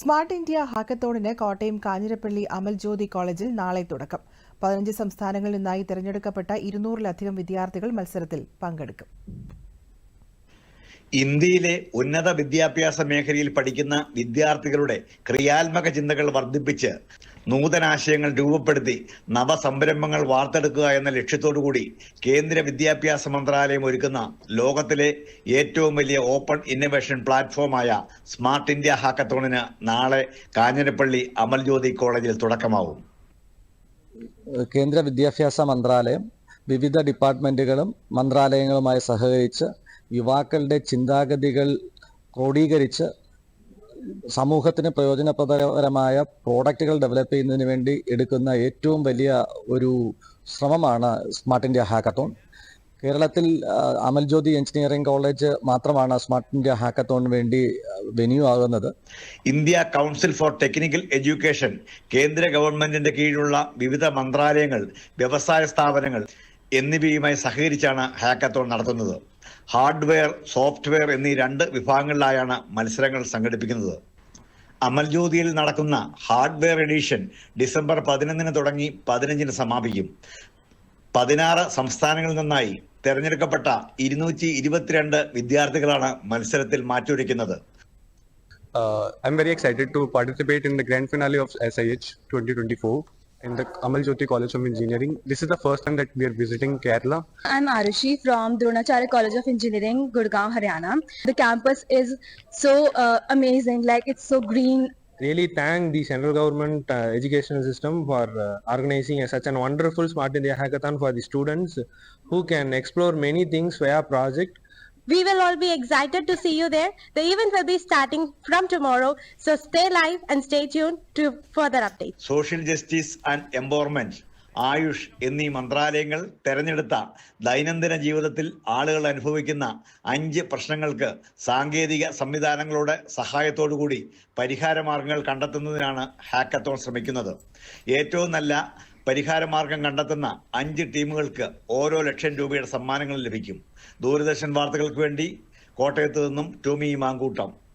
Smart India ഹാക്കത്തോണിന് കോട്ടയം കാഞ്ഞിരപ്പള്ളി അമൽ ജ്യോതി കോളേജിൽ നാളെ തുടക്കം. പതിനഞ്ച് സംസ്ഥാനങ്ങളിൽ നിന്നായി തിരഞ്ഞെടുക്കപ്പെട്ട ഇരുന്നൂറിലധികം വിദ്യാർത്ഥികൾ മത്സരത്തിൽ പങ്കെടുക്കും. ഇന്ത്യയിലെ ഉന്നത വിദ്യാഭ്യാസ മേഖലയിൽ പഠിക്കുന്ന വിദ്യാർത്ഥികളുടെ ക്രിയാത്മക ചിന്തകൾ വർദ്ധിപ്പിച്ച് നൂതനാശയങ്ങൾ രൂപപ്പെടുത്തി നവസംരംഭങ്ങൾ വാർത്തെടുക്കുക എന്ന ലക്ഷ്യത്തോടുകൂടി കേന്ദ്ര വിദ്യാഭ്യാസ മന്ത്രാലയം ഒരുക്കുന്ന ലോകത്തിലെ ഏറ്റവും വലിയ ഓപ്പൺ ഇന്നൊവേഷൻ പ്ലാറ്റ്ഫോമായ സ്മാർട്ട് ഇന്ത്യ ഹാക്കത്തോണിന് നാളെ കാഞ്ഞിരപ്പള്ളി അമൽ ജ്യോതി കോളേജിൽ തുടക്കമാവും. കേന്ദ്ര വിദ്യാഭ്യാസ മന്ത്രാലയം വിവിധ ഡിപ്പാർട്ട്മെന്റുകളും മന്ത്രാലയങ്ങളുമായി സഹകരിച്ച് യുവാക്കളുടെ ചിന്താഗതികൾ ക്രോഡീകരിച്ച് സമൂഹത്തിന് പ്രയോജനപ്രദകരമായ പ്രോഡക്റ്റുകൾ ഡെവലപ്പ് ചെയ്യുന്നതിന് വേണ്ടി എടുക്കുന്ന ഏറ്റവും വലിയ ഒരു ശ്രമമാണ് സ്മാർട്ട് ഇന്ത്യ ഹാക്കത്തോൺ കേരളത്തിൽ അമൽജ്യോതി അമൽ ജ്യോതി എഞ്ചിനീയറിംഗ് കോളേജ് മാത്രമാണ് സ്മാർട്ട് ഇന്ത്യ ഹാക്കത്തോണിന് വേണ്ടി വെന്യൂ ആകുന്നത്. India council for technical education കേന്ദ്ര ഗവൺമെന്റിന്റെ കീഴിലുള്ള വിവിധ മന്ത്രാലയങ്ങൾ വ്യവസായ സ്ഥാപനങ്ങൾ എന്നിവയുമായി സഹകരിച്ചാണ് ഹാക്കത്തോൺ നടത്തുന്നത്. ഹാർഡ്വെയർ സോഫ്റ്റ്വെയർ എന്നീ രണ്ട് വിഭാഗങ്ങളിലായാണ് മത്സരങ്ങൾ സംഘടിപ്പിക്കുന്നത്. അമൽജ്യോതിയിൽ നടക്കുന്ന ഹാർഡ്വെയർ എഡിഷൻ ഡിസംബർ പതിനൊന്നിന് തുടങ്ങി പതിനഞ്ചിന് സമാപിക്കും. പതിനാറ് സംസ്ഥാനങ്ങളിൽ നിന്നായി തെരഞ്ഞെടുക്കപ്പെട്ട ഇരുന്നൂറ്റി ഇരുപത്തിരണ്ട് വിദ്യാർത്ഥികളാണ് മത്സരത്തിൽ മാറ്റുരയ്ക്കുന്നത് Uh, I'm very excited to participate in the grand finale of SIH 2024 in the Amal Jyoti College of Engineering. This is the first time that we are visiting Kerala. I'm Arushi from Dronacharya College of Engineering, Gurgaon, Haryana. The campus is so uh, amazing, like it's so green. Really thank the central government uh, educational system for uh, organizing a, such an wonderful Smart India Hackathon for the students who can explore many things via project We will all be excited to see you there. The event will be starting from tomorrow, so stay live and stay tuned to further updates. Social justice and empowerment Ayush എന്നീ മന്ത്രാലയങ്ങൾ തെരഞ്ഞെടുത്ത ദൈനംദിന ജീവിതത്തിൽ ആളുകൾ അനുഭവിക്കുന്ന അഞ്ച് പ്രശ്നങ്ങൾക്ക് സാങ്കേതിക സംവിധാനങ്ങളുടെ സഹായത്തോടുകൂടി പരിഹാരമാർഗങ്ങൾ കണ്ടെത്തുന്നതിനാണ് ഹാക്കത്തോൺ ശ്രമിക്കുന്നത് ഏറ്റവും നല്ല പരിഹാരമാർഗം കണ്ടെത്തുന്ന അഞ്ച് ടീമുകൾക്ക് ഓരോ ലക്ഷം രൂപയുടെ സമ്മാനങ്ങൾ ലഭിക്കും. ദൂരദർശൻ വാർത്തകൾക്ക് വേണ്ടി കോട്ടയത്ത് നിന്നും ടോമി മാങ്കൂട്ടം.